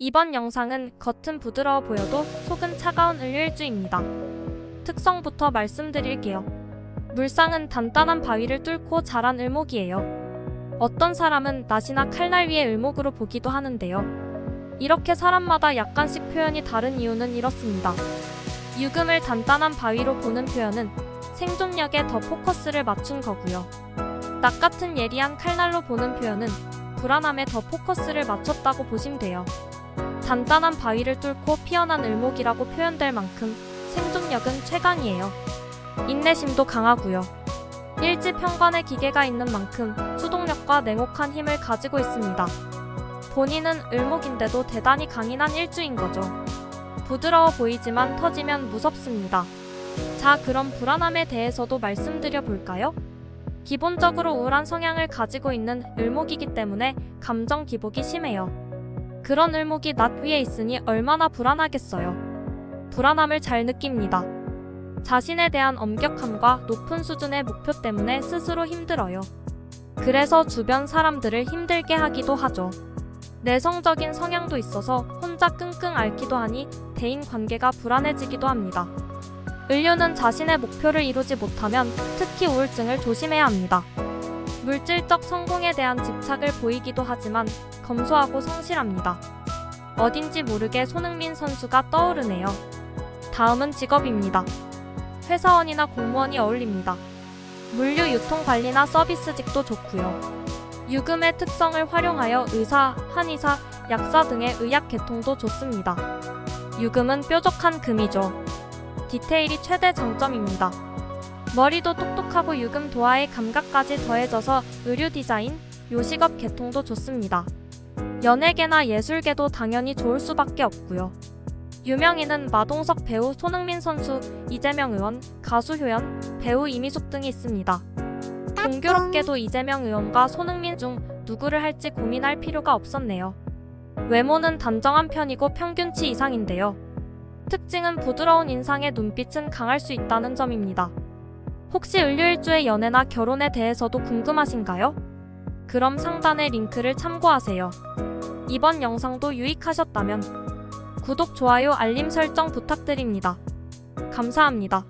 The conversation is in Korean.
이번 영상은 겉은 부드러워 보여도 속은 차가운 을일주입니다. 특성부터 말씀드릴게요. 물상은 단단한 바위를 뚫고 자란 을목이에요. 어떤 사람은 낫이나 칼날 위의 을목으로 보기도 하는데요. 이렇게 사람마다 약간씩 표현이 다른 이유는 이렇습니다. 유금을 단단한 바위로 보는 표현은 생존력에 더 포커스를 맞춘 거고요. 낙 같은 예리한 칼날로 보는 표현은 불안함에 더 포커스를 맞췄다고 보시면 돼요. 단단한 바위를 뚫고 피어난 을목이라고 표현될 만큼 생존력은 최강이에요. 인내심도 강하고요. 일지평간의 기계가 있는 만큼 추동력과 냉혹한 힘을 가지고 있습니다. 본인은 을목인데도 대단히 강인한 일주인 거죠. 부드러워 보이지만 터지면 무섭습니다. 자, 그럼 불안함에 대해서도 말씀드려 볼까요? 기본적으로 우울한 성향을 가지고 있는 을목이기 때문에 감정 기복이 심해요. 그런 을목이 낫 위에 있으니 얼마나 불안하겠어요. 불안함을 잘 느낍니다. 자신에 대한 엄격함과 높은 수준의 목표 때문에 스스로 힘들어요. 그래서 주변 사람들을 힘들게 하기도 하죠. 내성적인 성향도 있어서 혼자 끙끙 앓기도 하니 대인 관계가 불안해지기도 합니다. 을류는 자신의 목표를 이루지 못하면 특히 우울증을 조심해야 합니다. 물질적 성공에 대한 집착을 보이기도 하지만 검소하고 성실합니다. 어딘지 모르게 손흥민 선수가 떠오르네요. 다음은 직업입니다. 회사원이나 공무원이 어울립니다. 물류 유통 관리나 서비스직도 좋고요. 유금의 특성을 활용하여 의사, 한의사, 약사 등의 의학 계통도 좋습니다. 유금은 뾰족한 금이죠. 디테일이 최대 장점입니다. 머리도 똑똑하고 유금 도화의 감각까지 더해져서 의류 디자인, 요식업 계통도 좋습니다. 연예계나 예술계도 당연히 좋을 수밖에 없고요. 유명인은 마동석 배우 손흥민 선수, 이재명 의원, 가수 효연, 배우 이미숙 등이 있습니다. 공교롭게도 이재명 의원과 손흥민 중 누구를 할지 고민할 필요가 없었네요. 외모는 단정한 편이고 평균치 이상인데요. 특징은 부드러운 인상에 눈빛은 강할 수 있다는 점입니다. 혹시 을류일주의 연애나 결혼에 대해서도 궁금하신가요? 그럼 상단의 링크를 참고하세요. 이번 영상도 유익하셨다면 구독, 좋아요, 알림 설정 부탁드립니다. 감사합니다.